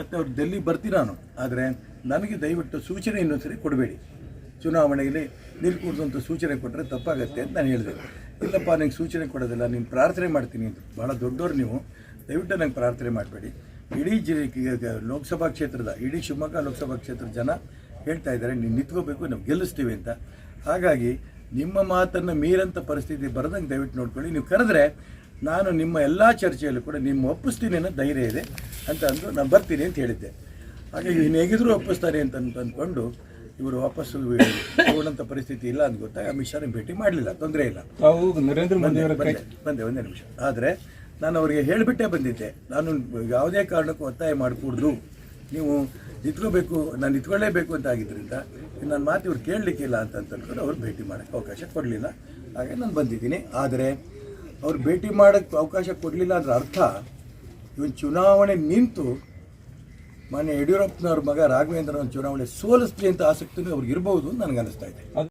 ಮತ್ತು ಅವ್ರು ಡೆಲ್ಲಿ ಬರ್ತೀನಿ ನಾನು. ಆದರೆ ನನಗೆ ದಯವಿಟ್ಟು ಸೂಚನೆ ಇನ್ನೊಂದ್ಸರಿ ಕೊಡಬೇಡಿ. ಚುನಾವಣೆಯಲ್ಲಿ ಅಂತ ಸೂಚನೆ ಕೊಟ್ಟರೆ ತಪ್ಪಾಗತ್ತೆ ಅಂತ ನಾನು ಹೇಳಿದೆ. ಇಲ್ಲಪ್ಪ ನನಗೆ ಸೂಚನೆ ಕೊಡೋದಿಲ್ಲ, ನೀನು ಪ್ರಾರ್ಥನೆ ಮಾಡ್ತೀನಿ ಅಂತ. ಭಾಳ ದೊಡ್ಡವ್ರು ನೀವು. ದಯವಿಟ್ಟು ನಂಗೆ ಪ್ರಾರ್ಥನೆ ಮಾಡಬೇಡಿ. ಇಡೀ ಜಿಲ್ಲೆ ಲೋಕಸಭಾ ಕ್ಷೇತ್ರದ, ಇಡೀ ಶಿವಮೊಗ್ಗ ಲೋಕಸಭಾ ಕ್ಷೇತ್ರದ ಜನ ಹೇಳ್ತಾ ಇದ್ದಾರೆ, ನೀನು ನಿಂತ್ಕೋಬೇಕು, ನಾವು ಗೆಲ್ಲಿಸ್ತೀವಿ ಅಂತ. ಹಾಗಾಗಿ ನಿಮ್ಮ ಮಾತನ್ನು ಮೀರಂಥ ಪರಿಸ್ಥಿತಿ ಬರದಂಗೆ ದಯವಿಟ್ಟು ನೋಡ್ಕೊಳ್ಳಿ. ನೀವು ಕರೆದ್ರೆ ನಾನು ನಿಮ್ಮ ಎಲ್ಲ ಚರ್ಚೆಯಲ್ಲೂ ಕೂಡ ನಿಮ್ಮ ಒಪ್ಪಿಸ್ತೀನಿ ಅನ್ನೋ ಧೈರ್ಯ ಇದೆ ಅಂತ ಅಂದು ನಾನು ಬರ್ತೀನಿ ಅಂತ ಹೇಳಿದ್ದೆ. ಹಾಗೆ ಇನ್ನು ಹೇಗಿದ್ರು ಒಪ್ಪಿಸ್ತಾರೆ ಅಂತ ಅಂತ ಅಂದ್ಕೊಂಡು ಇವರು ವಾಪಸ್ಸು ಹೋಗುವಂಥ ಪರಿಸ್ಥಿತಿ ಇಲ್ಲ ಅಂತ ಗೊತ್ತಾಗ ಅಮಿತ್ ಶಾ ಭೇಟಿ ಮಾಡಲಿಲ್ಲ ತೊಂದರೆ ಇಲ್ಲ. ನರೇಂದ್ರ ಮೋದಿ ಬಂದೆ ಒಂದೇ ನಿಮಿಷ. ಆದರೆ ನಾನು ಅವರಿಗೆ ಹೇಳಿಬಿಟ್ಟೇ ಬಂದಿದ್ದೆ. ನಾನು ಯಾವುದೇ ಕಾರಣಕ್ಕೂ ಒತ್ತಾಯ ಮಾಡಿಕೊಡ್ದು. ನೀವು ನಿಂತ್ಕೋಬೇಕು ನಾನು ನಿಂತ್ಕೊಳ್ಳೇಬೇಕು ಅಂತ ಆಗಿದ್ದರಿಂದ ನನ್ನ ಮಾತು ಇವ್ರು ಕೇಳಲಿಕ್ಕಿಲ್ಲ ಅಂತ ಅಂತ ಅಂದ್ಕೊಂಡು ಅವ್ರು ಭೇಟಿ ಮಾಡೋಕ್ಕೆ ಅವಕಾಶ ಕೊಡಲಿಲ್ಲ. ಹಾಗೆ ನಾನು ಬಂದಿದ್ದೀನಿ. ಆದರೆ ಅವ್ರು ಭೇಟಿ ಮಾಡೋಕ್ಕೆ ಅವಕಾಶ ಕೊಡಲಿಲ್ಲ ಅಂದ್ರೆ ಅರ್ಥ. ಇವನು ಚುನಾವಣೆ ನಿಂತು ಮಾನ್ಯ ಯಡಿಯೂರಪ್ಪನವ್ರ ಮಗ ರಾಘವೇಂದ್ರನ ಚುನಾವಣೆ ಸೋಲಿಸ್ಲಿ ಅಂತ ಆಸಕ್ತಿನೂ ಅವ್ರಿಗೆ ಇರ್ಬೋದು ನನಗೆ ಅನಿಸ್ತಾ ಇದೆ.